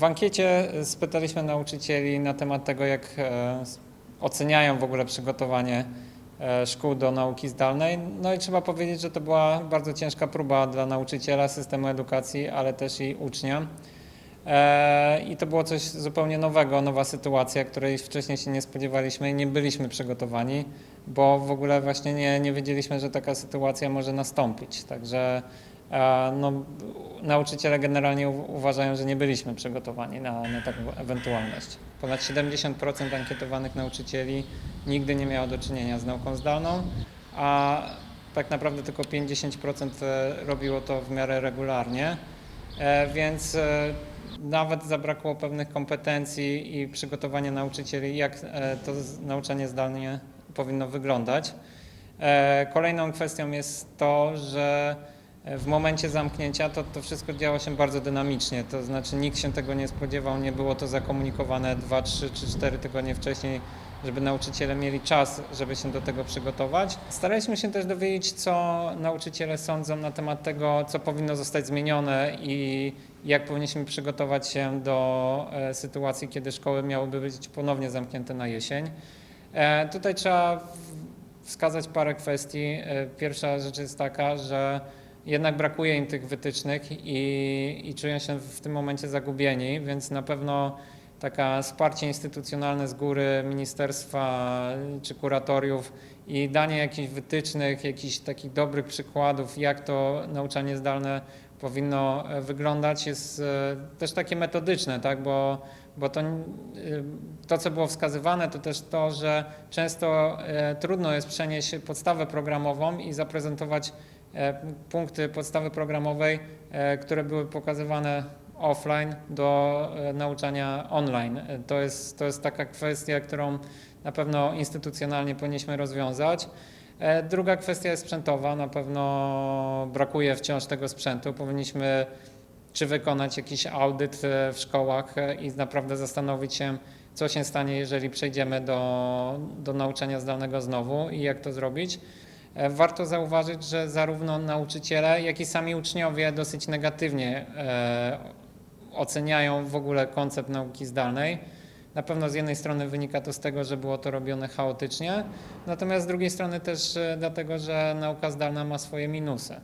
W ankiecie spytaliśmy nauczycieli na temat tego, jak e, oceniają w ogóle przygotowanie e, szkół do nauki zdalnej. No i trzeba powiedzieć, że to była bardzo ciężka próba dla nauczyciela, systemu edukacji, ale też i ucznia. E, I to było coś zupełnie nowego, nowa sytuacja, której wcześniej się nie spodziewaliśmy i nie byliśmy przygotowani, bo w ogóle właśnie nie, nie wiedzieliśmy, że taka sytuacja może nastąpić. Także e, no, nauczyciele generalnie uważają, że nie byliśmy przygotowani na, na taką ewentualność. Ponad 70% ankietowanych nauczycieli nigdy nie miało do czynienia z nauką zdalną, a tak naprawdę tylko 5-10% robiło to w miarę regularnie. E, Więc e, nawet zabrakło pewnych kompetencji i przygotowania nauczycieli, jak e, to nauczanie zdalnie powinno wyglądać. E, Kolejną kwestią jest to, że e, w momencie zamknięcia to, to wszystko działo się bardzo dynamicznie, to znaczy nikt się tego nie spodziewał, nie było to zakomunikowane 2, 3 czy 4 tygodnie wcześniej, żeby nauczyciele mieli czas, żeby się do tego przygotować. Staraliśmy się też dowiedzieć, co nauczyciele sądzą na temat tego, co powinno zostać zmienione i jak powinniśmy przygotować się do e, sytuacji, kiedy szkoły miałyby być ponownie zamknięte na jesień. E, Tutaj trzeba wskazać parę kwestii. E, Pierwsza rzecz jest taka, że jednak brakuje im tych wytycznych i, i czują się w tym momencie zagubieni, więc na pewno taka wsparcie instytucjonalne z góry ministerstwa czy kuratoriów i danie jakichś wytycznych, jakichś takich dobrych przykładów, jak to nauczanie zdalne powinno e, wyglądać, jest e, też takie metodyczne, tak? bo, bo to, y, to, co było wskazywane, to też to, że często e, trudno jest przenieść podstawę programową i zaprezentować e, punkty podstawy programowej, e, które były pokazywane offline do e, nauczania online. E, To jest, to jest taka kwestia, którą na pewno instytucjonalnie powinniśmy rozwiązać. E, Druga kwestia jest sprzętowa. Na pewno brakuje wciąż tego sprzętu. Powinniśmy czy wykonać jakiś audyt e, w szkołach e, i naprawdę zastanowić się, co się stanie, jeżeli przejdziemy do, do nauczania zdalnego znowu i jak to zrobić. E, Warto zauważyć, że zarówno nauczyciele, jak i sami uczniowie dosyć negatywnie e, oceniają w ogóle koncept nauki zdalnej. Na pewno z jednej strony wynika to z tego, że było to robione chaotycznie, natomiast z drugiej strony też e, dlatego, że nauka zdalna ma swoje minusy.